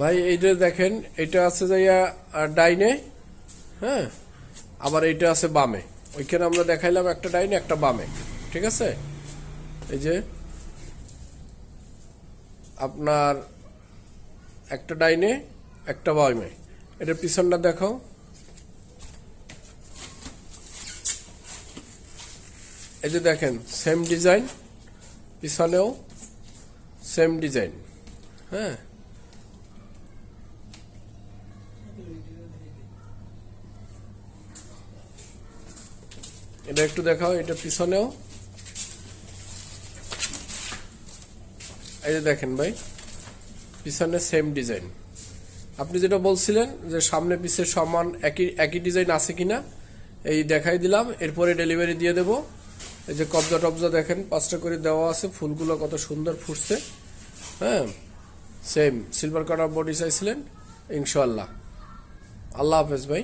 ভাই এই এইটা দেখেন, এটা আছে যাইয়া ডাইনে হ্যাঁ? আবার এইটা আছে বামে। ওইখানে আমরা দেখাইলাম একটা ডাইনে, একটা বামে। ঠিক আছে? এই যে, আপনার একটা ডাইনে, একটা বামে। এটার পিছনটা দেখাও। এই যে দেখেন সেম ডিজাইন পিছনেও সেম ডিজাইন হ্যাঁ? এটা একটু দেখাও, এটা পিছনেও। এই যে দেখেন ভাই, পিছনে সেম ডিজাইন আপনি যেটা বলছিলেন যে সামনে পিছে সমান একই একই ডিজাইন আছে কিনা, এই দেখাই দিলাম, এরপরে ডেলিভারি দিয়ে দেব। এই যে কবজা টবজা দেখেন, পাঁচটা করে দেওয়া আছে, ফুলগুলো কত সুন্দর ফুটছে। হ্যাঁ সেম সিলভার কালার বডি চাইছিলেন ইনশাল্লাহ আল্লাহ হাফেজ ভাই